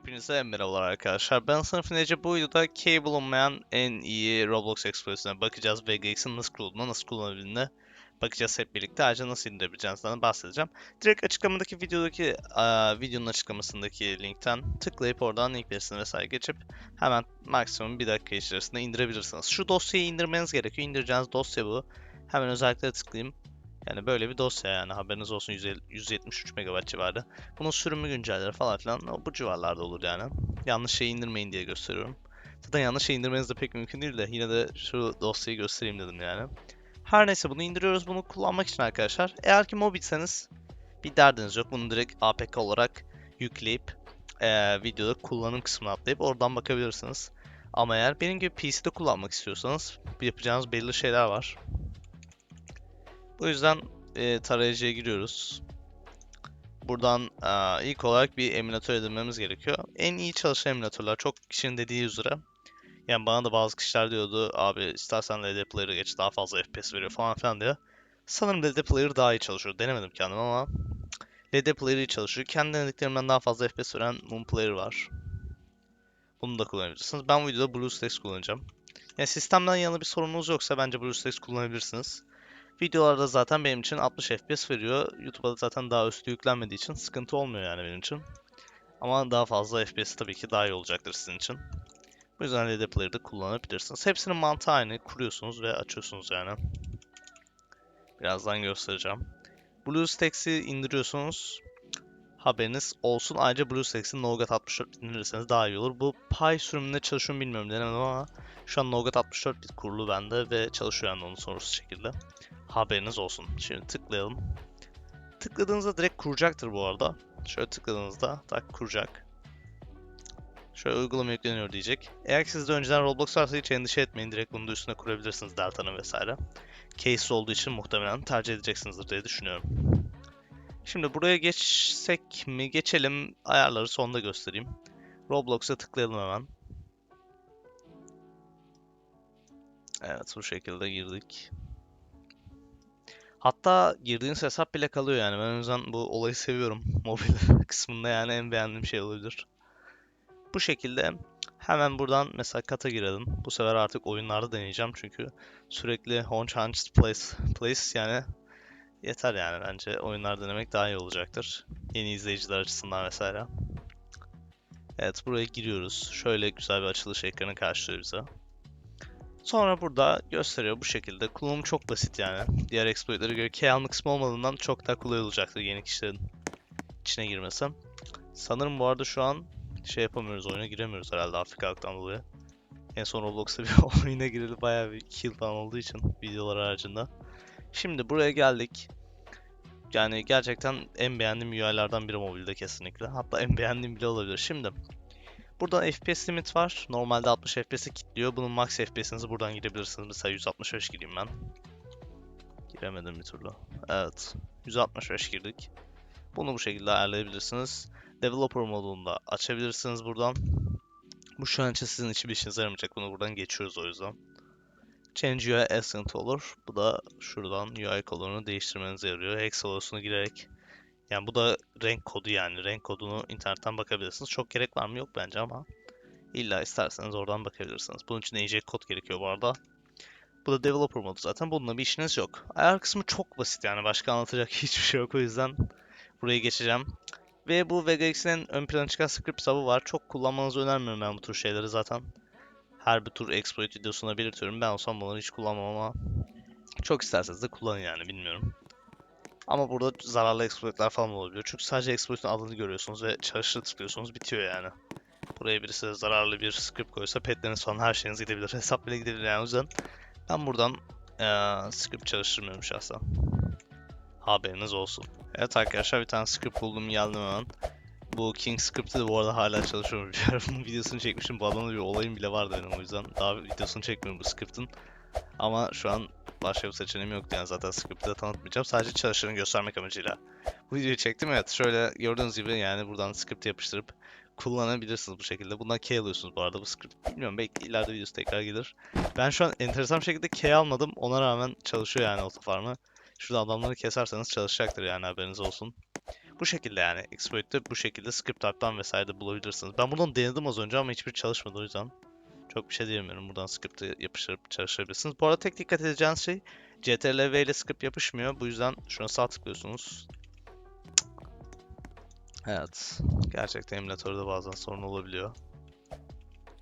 Hepinize merhabalar arkadaşlar. Ben sınıfın Ece bu videoda K bulunmayan en iyi Roblox exploit'ine bakacağız. VGX'in nasıl kurulduğuna, nasıl kullanabildiğine bakacağız hep birlikte. Ayrıca nasıl indirebileceğinizden bahsedeceğim. Direkt açıklamadaki videodaki aa, videonun açıklamasındaki linkten tıklayıp oradan link verisine vesaire geçip hemen maksimum bir dakika içerisinde indirebilirsiniz. Şu dosyayı indirmeniz gerekiyor. İndireceğiniz dosya bu. Hemen özelliklere tıklayayım. Yani böyle bir dosya yani haberiniz olsun 150 173 MB civarı. Bunun sürümü güncelleri falan filan bu civarlarda olur yani. Yanlış şey indirmeyin diye gösteriyorum. Zaten yanlış şey indirmeniz de pek mümkün değil de yine de şu dosyayı göstereyim dedim yani. Her neyse bunu indiriyoruz bunu kullanmak için arkadaşlar. Eğer ki mobilseniz bir derdiniz yok. Bunu direkt APK olarak yükleyip eee, videoda kullanım kısmına atlayıp oradan bakabilirsiniz. Ama eğer benim gibi PC'de kullanmak istiyorsanız yapacağınız belli şeyler var. Bu yüzden e, tarayıcıya giriyoruz. Buradan aa, ilk olarak bir emülatör edinmemiz gerekiyor. En iyi çalışan emülatörler çok kişinin dediği üzere. Yani bana da bazı kişiler diyordu abi istersen LD Player'ı geç daha fazla FPS veriyor falan filan diye. Sanırım LD Player daha iyi çalışıyor. Denemedim kendim ama LD Player çalışıyor. Kendi denediklerimden daha fazla FPS veren Moon Player var. Bunu da kullanabilirsiniz. Ben bu videoda BlueStacks kullanacağım. Yani sistemden yana bir sorununuz yoksa bence BlueStacks kullanabilirsiniz. Videolarda zaten benim için 60 FPS veriyor. YouTube'a da zaten daha üstü yüklenmediği için sıkıntı olmuyor yani benim için. Ama daha fazla FPS tabii ki daha iyi olacaktır sizin için. Bu yüzden LD Player'da kullanabilirsiniz. Hepsinin mantığı aynı. Kuruyorsunuz ve açıyorsunuz yani. Birazdan göstereceğim. BlueStacks'i indiriyorsunuz. Haberiniz olsun. Ayrıca BlueStacks'i Nougat 64 indirirseniz daha iyi olur. Bu Pi sürümünde çalışıyor mu bilmiyorum denemedim ama şu an Nougat 64 bit kurulu bende ve çalışıyor yani onun sorunsuz şekilde. Haberiniz olsun. Şimdi tıklayalım. Tıkladığınızda direkt kuracaktır bu arada. Şöyle tıkladığınızda tak kuracak. Şöyle uygulama yükleniyor diyecek. Eğer sizde önceden Roblox varsa hiç endişe etmeyin. Direkt bunu da üstüne kurabilirsiniz Delta'nın vesaire. Case olduğu için muhtemelen tercih edeceksinizdir diye düşünüyorum. Şimdi buraya geçsek mi? Geçelim. Ayarları sonda göstereyim. Roblox'a tıklayalım hemen. Evet bu şekilde girdik. Hatta girdiğiniz hesap bile kalıyor yani. Ben o yüzden bu olayı seviyorum. Mobil kısmında yani en beğendiğim şey olabilir. Bu şekilde hemen buradan mesela kata girelim. Bu sefer artık oyunlarda deneyeceğim çünkü sürekli Honch Hunch Place, Place yani yeter yani bence oyunlar denemek daha iyi olacaktır. Yeni izleyiciler açısından vesaire. Evet buraya giriyoruz. Şöyle güzel bir açılış ekranı karşılıyor bize. Sonra burada gösteriyor bu şekilde. Kullanımı çok basit yani. Diğer exploit'lere göre key alma kısmı olmadığından çok daha kolay olacaktır yeni kişilerin içine girmesi. Sanırım bu arada şu an şey yapamıyoruz, oyuna giremiyoruz herhalde Afrikalıktan dolayı. En son Roblox'ta bir oyuna girildi bayağı bir kill falan olduğu için videolar haricinde. Şimdi buraya geldik. Yani gerçekten en beğendiğim UI'lardan biri mobilde kesinlikle. Hatta en beğendiğim bile olabilir. Şimdi Burada FPS limit var. Normalde 60 FPS'i kilitliyor. Bunun max FPS'inizi buradan girebilirsiniz. Mesela 165 gireyim ben. Giremedim bir türlü. Evet. 165 girdik. Bunu bu şekilde ayarlayabilirsiniz. Developer modunda açabilirsiniz buradan. Bu şu an için sizin için bir işinize yaramayacak. Bunu buradan geçiyoruz o yüzden. Change UI Accent olur. Bu da şuradan UI kolorunu değiştirmenize yarıyor. Hex olosunu girerek yani bu da renk kodu yani. Renk kodunu internetten bakabilirsiniz. Çok gerek var mı yok bence ama illa isterseniz oradan bakabilirsiniz. Bunun için AJ kod gerekiyor bu arada. Bu da developer modu zaten. Bununla bir işiniz yok. Ayar kısmı çok basit yani. Başka anlatacak hiçbir şey yok. O yüzden buraya geçeceğim. Ve bu VegaX'in ön plana çıkan script hub'ı var. Çok kullanmanızı önermiyorum ben bu tür şeyleri zaten. Her bir tur exploit videosuna belirtiyorum. Ben olsam bunları hiç kullanmam ama çok isterseniz de kullanın yani bilmiyorum. Ama burada zararlı exploitler falan olabiliyor. Çünkü sadece exploit'un adını görüyorsunuz ve çalışır tıklıyorsunuz bitiyor yani. Buraya birisi zararlı bir script koysa petleriniz falan her şeyiniz gidebilir. Hesap bile gidebilir yani o yüzden ben buradan eee, script çalıştırmıyorum şahsen. Haberiniz olsun. Evet arkadaşlar bir tane script buldum geldim hemen. Bu King script'i de bu arada hala çalışıyorum. Bir videosunu çekmişim. Bu adamla bir olayım bile vardı benim o yüzden. Daha videosunu çekmiyorum bu script'in. Ama şu an başka bir seçeneğim yoktu yani zaten script'i de tanıtmayacağım. Sadece çalışanı göstermek amacıyla bu videoyu çektim. Evet şöyle gördüğünüz gibi yani buradan script yapıştırıp kullanabilirsiniz bu şekilde. Bundan key alıyorsunuz bu arada bu script. Bilmiyorum belki ileride videosu tekrar gelir. Ben şu an enteresan bir şekilde key almadım. Ona rağmen çalışıyor yani otofarmı. Şurada adamları keserseniz çalışacaktır yani haberiniz olsun. Bu şekilde yani exploit'te bu şekilde script type'tan vesaire de bulabilirsiniz. Ben bunu denedim az önce ama hiçbir çalışmadı o yüzden çok bir şey diyemiyorum. Buradan script'i yapıştırıp çalıştırabilirsiniz. Bu arada tek dikkat edeceğiniz şey CTRL ile script yapışmıyor. Bu yüzden şuna sağ tıklıyorsunuz. Evet. Gerçekten emülatörde bazen sorun olabiliyor.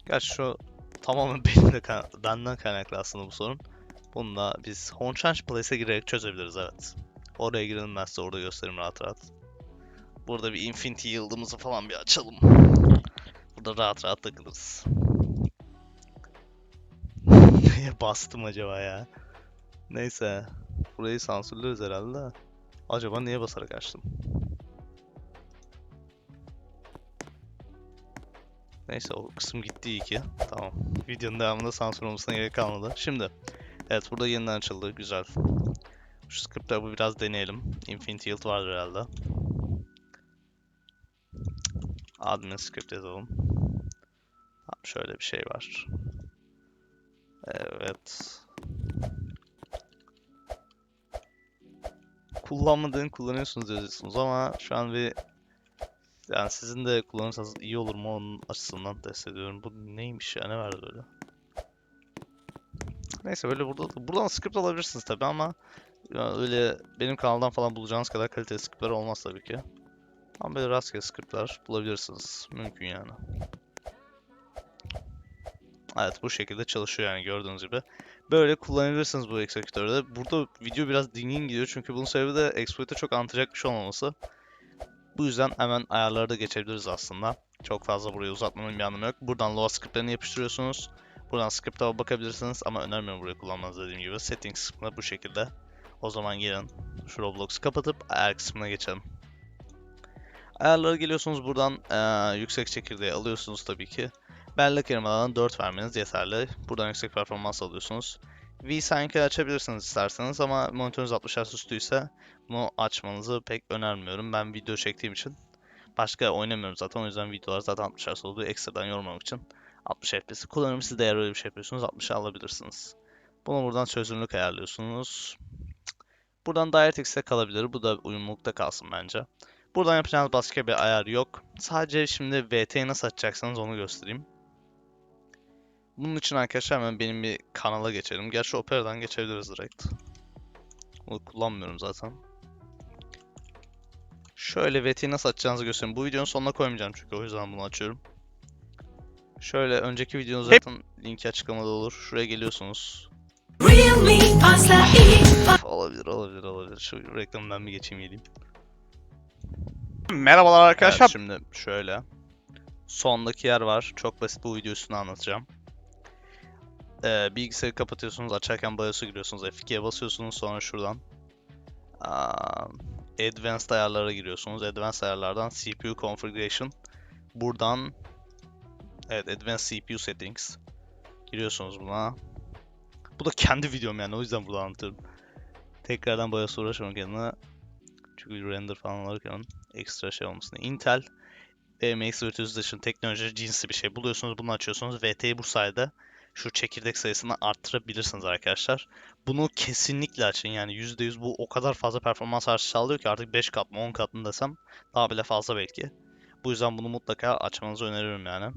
Gerçi şu tamamen benim de kay- benden kaynaklı aslında bu sorun. Bunu da biz Hornchange Place'e girerek çözebiliriz evet. Oraya size orada göstereyim rahat rahat. Burada bir Infinity yıldızımızı falan bir açalım. Burada rahat rahat takılırız. Neye bastım acaba ya? Neyse. Burayı sansürleriz herhalde. Acaba niye basarak açtım? Neyse o kısım gitti iyi ki. Tamam. Videonun devamında sansür olmasına gerek kalmadı. Şimdi. Evet burada yeniden açıldı. Güzel. Şu script'ı bu biraz deneyelim. Infinity Yield vardır herhalde. Admin script yazalım. Tamam, şöyle bir şey var. Evet. Kullanmadığını kullanıyorsunuz diyorsunuz ama şu an bir yani sizin de kullanırsanız iyi olur mu onun açısından test ediyorum. Bu neymiş ya ne verdi böyle? Neyse böyle burada buradan script alabilirsiniz tabi ama ya öyle benim kanaldan falan bulacağınız kadar kaliteli scriptler olmaz tabii ki. Ama böyle rastgele scriptler bulabilirsiniz. Mümkün yani. Evet bu şekilde çalışıyor yani gördüğünüz gibi. Böyle kullanabilirsiniz bu executörü de. Burada video biraz dingin gidiyor çünkü bunun sebebi de exploit'e çok anlatacak bir şey olmaması. Bu yüzden hemen ayarlara da geçebiliriz aslında. Çok fazla burayı uzatmanın bir anlamı yok. Buradan Lua scriptlerini yapıştırıyorsunuz. Buradan script'a bakabilirsiniz ama önermiyorum burayı kullanmanızı dediğim gibi. Settings kısmında bu şekilde. O zaman gelin şu Roblox'u kapatıp ayar kısmına geçelim. Ayarlara geliyorsunuz buradan eee, yüksek çekirdeği alıyorsunuz tabii ki. Bellek alanı 4 vermeniz yeterli. Buradan yüksek performans alıyorsunuz. VSync'i açabilirsiniz isterseniz ama monitörünüz 60 Hz üstüyse bunu açmanızı pek önermiyorum. Ben video çektiğim için başka oynamıyorum zaten o yüzden videolar zaten 60 Hz olduğu ekstradan yormamak için 60 FPS kullanıyorum. Siz de eğer öyle bir şey yapıyorsunuz 60'a alabilirsiniz. Bunu buradan çözünürlük ayarlıyorsunuz. Buradan DirectX'e kalabilir. Bu da uyumlulukta kalsın bence. Buradan yapacağınız başka bir ayar yok. Sadece şimdi VT'yi nasıl açacaksınız onu göstereyim. Bunun için arkadaşlar hemen benim bir kanala geçelim. Gerçi Opera'dan geçebiliriz direkt. Bunu kullanmıyorum zaten. Şöyle VT'yi nasıl açacağınızı göstereyim. Bu videonun sonuna koymayacağım çünkü o yüzden bunu açıyorum. Şöyle önceki videonun zaten linki açıklamada olur. Şuraya geliyorsunuz. Olabilir, olabilir, olabilir. Şu reklamdan bir geçeyim geleyim. Merhabalar arkadaşlar. Evet, şimdi şöyle. Sondaki yer var. Çok basit bu video üstüne anlatacağım. Ee, bilgisayarı kapatıyorsunuz. Açarken BIOS'a giriyorsunuz. F2'ye basıyorsunuz. Sonra şuradan aa, Advanced ayarlara giriyorsunuz. Advanced ayarlardan CPU Configuration. Buradan evet Advanced CPU Settings. Giriyorsunuz buna. Bu da kendi videom yani o yüzden burada anlatıyorum. Tekrardan BIOS'a uğraşmam kendine. Çünkü render falan alırken ekstra şey olmasın. Intel AMX Virtualization teknoloji cinsi bir şey buluyorsunuz. Bunu açıyorsunuz. VT'yi bu sayede şu çekirdek sayısını arttırabilirsiniz arkadaşlar. Bunu kesinlikle açın. Yani %100 bu o kadar fazla performans artışı sağlıyor ki artık 5 kat mı 10 kat mı desem daha bile fazla belki. Bu yüzden bunu mutlaka açmanızı öneririm yani.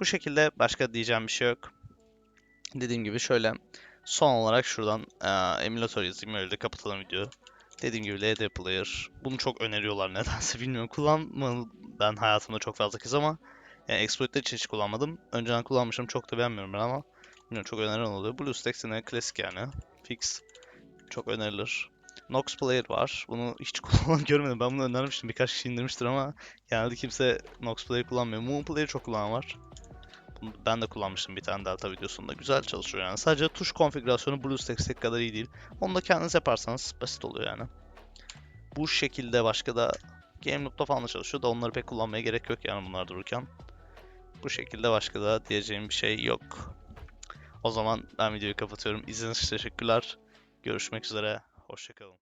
Bu şekilde başka diyeceğim bir şey yok. Dediğim gibi şöyle son olarak şuradan eee emülatör yazayım öyle de kapatalım videoyu. Dediğim gibi LD Player. Bunu çok öneriyorlar nedense bilmiyorum. Kullanmadım ben hayatımda çok fazla kez ama yani exploit'te hiç, hiç kullanmadım. Önceden kullanmışım çok da beğenmiyorum ben ama bilmiyorum çok önerilen oluyor. BlueStacks yine klasik yani. Fix. Çok önerilir. Nox Player var. Bunu hiç kullanan görmedim. Ben bunu önermiştim. Birkaç kişi indirmiştir ama genelde kimse Nox Player kullanmıyor. Moon Player çok kullanan var. Bunu ben de kullanmıştım bir tane Delta videosunda. Güzel çalışıyor yani. Sadece tuş konfigürasyonu BlueStacks'teki kadar iyi değil. Onu da kendiniz yaparsanız basit oluyor yani. Bu şekilde başka da Game Loop'ta falan da çalışıyor da onları pek kullanmaya gerek yok yani bunlar dururken. Bu şekilde başka da diyeceğim bir şey yok. O zaman ben videoyu kapatıyorum. İzlediğiniz için teşekkürler. Görüşmek üzere. Hoşçakalın.